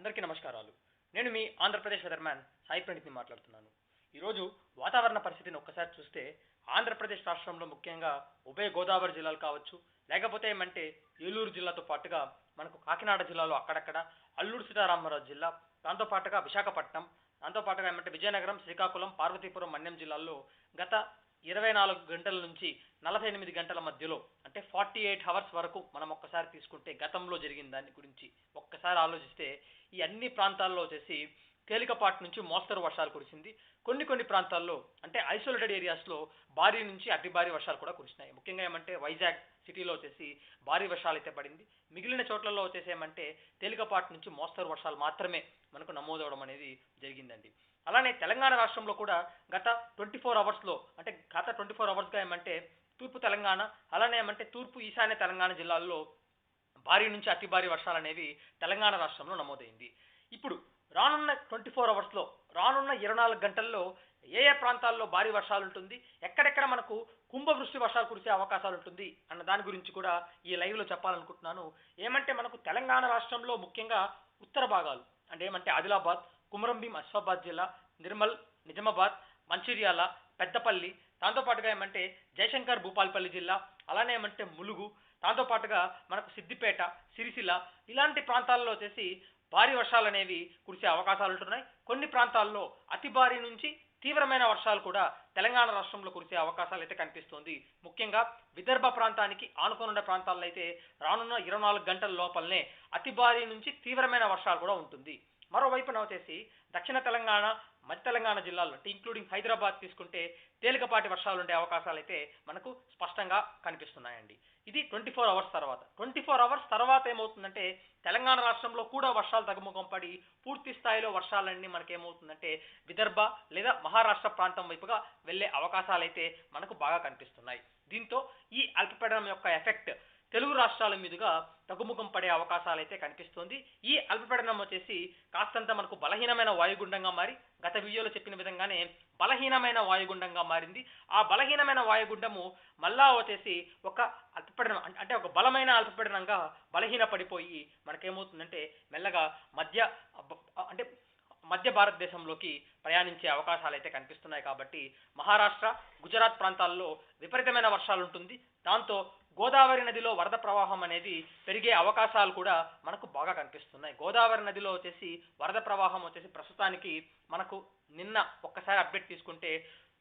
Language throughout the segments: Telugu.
అందరికీ నమస్కారాలు. నేను మీ ఆంధ్రప్రదేశ్ వెదర్మ్యాన్ సాయి ప్రణీత్ని మాట్లాడుతున్నాను. ఈరోజు వాతావరణ పరిస్థితిని ఒక్కసారి చూస్తే ఆంధ్రప్రదేశ్ రాష్ట్రంలో ముఖ్యంగా ఉభయ గోదావరి జిల్లాలు కావచ్చు లేకపోతే ఏమంటే ఏలూరు జిల్లాతో పాటుగా మనకు కాకినాడ జిల్లాలో అక్కడక్కడ అల్లూరు సీతారామరాజు జిల్లా దాంతో పాటుగా విశాఖపట్నం దాంతో పాటుగా ఏమంటే విజయనగరం శ్రీకాకుళం పార్వతీపురం మన్యం జిల్లాల్లో గత ఇరవై నాలుగు గంటల నుంచి నలభై ఎనిమిది గంటల మధ్యలో అంటే ఫార్టీ ఎయిట్ అవర్స్ వరకు మనం ఒక్కసారి తీసుకుంటే గతంలో జరిగిన దాని గురించి ఒక్కసారి ఆలోచిస్తే ఈ అన్ని ప్రాంతాల్లో వచ్చేసి తేలికపాటి నుంచి మోస్తరు వర్షాలు కురిసింది. కొన్ని కొన్ని ప్రాంతాల్లో అంటే ఐసోలేటెడ్ ఏరియాస్లో భారీ నుంచి అతి భారీ వర్షాలు కూడా కురిసినాయి. ముఖ్యంగా ఏమంటే వైజాగ్ సిటీలో వచ్చేసి భారీ వర్షాలు అయితే పడింది. మిగిలిన చోట్లలో వచ్చేసి ఏమంటే తేలికపాటి నుంచి మోస్తరు వర్షాలు మాత్రమే మనకు నమోదవడం అనేది జరిగిందండి. అలానే తెలంగాణ రాష్ట్రంలో కూడా గత ట్వంటీ ఫోర్ అవర్స్లో అంటే గత ట్వంటీ ఫోర్ అవర్స్గా ఏమంటే తూర్పు తెలంగాణ అలానే ఏమంటే తూర్పు ఈశాన్య తెలంగాణ జిల్లాల్లో భారీ నుంచి అతి భారీ వర్షాలు అనేవి తెలంగాణ రాష్ట్రంలో నమోదైంది. ఇప్పుడు రానున్న ట్వంటీ ఫోర్ అవర్స్లో రానున్న ఇరవై నాలుగు గంటల్లో ఏ ఏ ప్రాంతాల్లో భారీ వర్షాలు ఉంటుంది ఎక్కడెక్కడ మనకు కుంభవృష్టి వర్షాలు కురిసే అవకాశాలు ఉంటుంది అన్న దాని గురించి కూడా ఈ లైవ్లో చెప్పాలనుకుంటున్నాను. ఏమంటే మనకు తెలంగాణ రాష్ట్రంలో ముఖ్యంగా ఉత్తర భాగాలు అంటే ఏమంటే ఆదిలాబాద్ కుమరంభీం అశ్వాబాద్ జిల్లా నిర్మల్ నిజామాబాద్ మంచిర్యాల పెద్దపల్లి దాంతోపాటుగా ఏమంటే జయశంకర్ భూపాల్పల్లి జిల్లా అలానే ఏమంటే ములుగు దాంతోపాటుగా మనకు సిద్దిపేట సిరిసిల్ల ఇలాంటి ప్రాంతాల్లో వచ్చేసి భారీ వర్షాలు అనేవి కురిసే అవకాశాలు ఉంటున్నాయి. కొన్ని ప్రాంతాల్లో అతి భారీ నుంచి తీవ్రమైన వర్షాలు కూడా తెలంగాణ రాష్ట్రంలో కురిసే అవకాశాలు అయితే కనిపిస్తోంది. ముఖ్యంగా విదర్భ ప్రాంతానికి ఆనుకోనున్న ప్రాంతాల్లో అయితే రానున్న ఇరవై నాలుగు గంటల లోపలనే అతి భారీ నుంచి తీవ్రమైన వర్షాలు కూడా ఉంటుంది. మరోవైపున వచ్చేసి దక్షిణ తెలంగాణ మధ్య తెలంగాణ జిల్లాల్లో అంటే ఇంక్లూడింగ్ హైదరాబాద్ తీసుకుంటే తేలికపాటి వర్షాలు ఉండే అవకాశాలు అయితే మనకు స్పష్టంగా కనిపిస్తున్నాయండి. ఇది ట్వంటీ ఫోర్ అవర్స్ తర్వాత. ట్వంటీ ఫోర్ అవర్స్ తర్వాత ఏమవుతుందంటే తెలంగాణ రాష్ట్రంలో కూడా వర్షాలు తగ్గుముఖం పడి పూర్తి స్థాయిలో వర్షాలన్నీ మనకేమవుతుందంటే విదర్భ లేదా మహారాష్ట్ర ప్రాంతం వైపుగా వెళ్ళే అవకాశాలు అయితే మనకు బాగా కనిపిస్తున్నాయి. దీంతో ఈ అల్పపీడనం యొక్క ఎఫెక్ట్ తెలుగు రాష్ట్రాల మీదుగా తగ్గుముఖం పడే అవకాశాలు అయితే కనిపిస్తుంది. ఈ అల్పపీడనం వచ్చేసి కాస్తంత మనకు బలహీనమైన వాయుగుండంగా మారి గత వీడియోలో చెప్పిన విధంగానే బలహీనమైన వాయుగుండంగా మారింది. ఆ బలహీనమైన వాయుగుండము మళ్ళా వచ్చేసి ఒక అల్పపీడనం అంటే ఒక బలమైన అల్పపీడనంగా బలహీన పడిపోయి మనకేమవుతుందంటే మెల్లగా మధ్య అంటే మధ్య భారతదేశంలోకి ప్రయాణించే అవకాశాలు అయితే కనిపిస్తున్నాయి. కాబట్టి మహారాష్ట్ర గుజరాత్ ప్రాంతాల్లో విపరీతమైన వర్షాలు ఉంటుంది దాంతో గోదావరి నదిలో వరద ప్రవాహం అనేది పెరిగే అవకాశాలు కూడా మనకు బాగా కనిపిస్తున్నాయి. గోదావరి నదిలో వచ్చేసి వరద ప్రవాహం వచ్చేసి ప్రస్తుతానికి మనకు నిన్న ఒక్కసారి అప్డేట్ తీసుకుంటే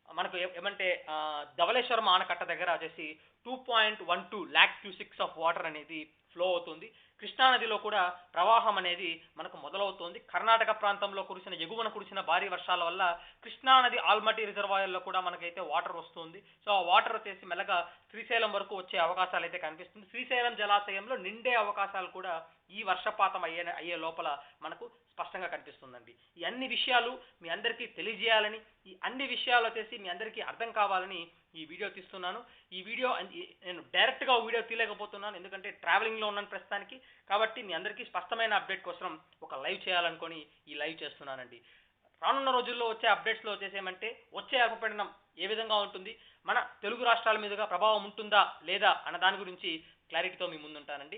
మనకు ఏమంటే ఆ, ధవళేశ్వరం ఆనకట్ట దగ్గర వచ్చేసి two point one two lakh cusecs of water అనేది ఫ్లో అవుతుంది. కృష్ణా నదిలో కూడా ప్రవాహం అనేది మనకు మొదలవుతోంది. కర్ణాటక ప్రాంతంలో కురిసిన ఎగువన కురిసిన భారీ వర్షాల వల్ల కృష్ణానది ఆల్మటి ఆల్మట్టి రిజర్వాయర్లో కూడా మనకైతే వాటర్ వస్తుంది. సో ఆ వాటర్ వచ్చేసి మెల్లగా శ్రీశైలం వరకు వచ్చే అవకాశాలు అయితే కనిపిస్తుంది. శ్రీశైలం జలాశయంలో నిండే అవకాశాలు కూడా ఈ వర్షపాతం అయ్యే అయ్యే లోపల మనకు స్పష్టంగా కనిపిస్తుందండి. ఈ అన్ని విషయాలు మీ అందరికీ తెలియజేయాలని ఈ అన్ని విషయాలు వచ్చేసి మీ అందరికీ అర్థం కావాలని ఈ వీడియో తీస్తున్నాను. ఈ వీడియో నేను డైరెక్ట్గా వీడియో తీయలేకపోతున్నాను. ఎందుకంటే ట్రావెలింగ్లో ఉన్నాను ప్రస్తుతానికి. కాబట్టి మీ అందరికీ స్పష్టమైన అప్డేట్ కోసం ఒక లైవ్ చేయాలనుకొని ఈ లైవ్ చేస్తున్నానండి. రానున్న రోజుల్లో వచ్చే అప్డేట్స్లో వచ్చేసేమంటే వచ్చే అల్పపీడనం ఏ విధంగా ఉంటుంది మన తెలుగు రాష్ట్రాల మీదుగా ప్రభావం ఉంటుందా లేదా అన్న దాని గురించి క్లారిటీతో మీ ముందుంటానండి.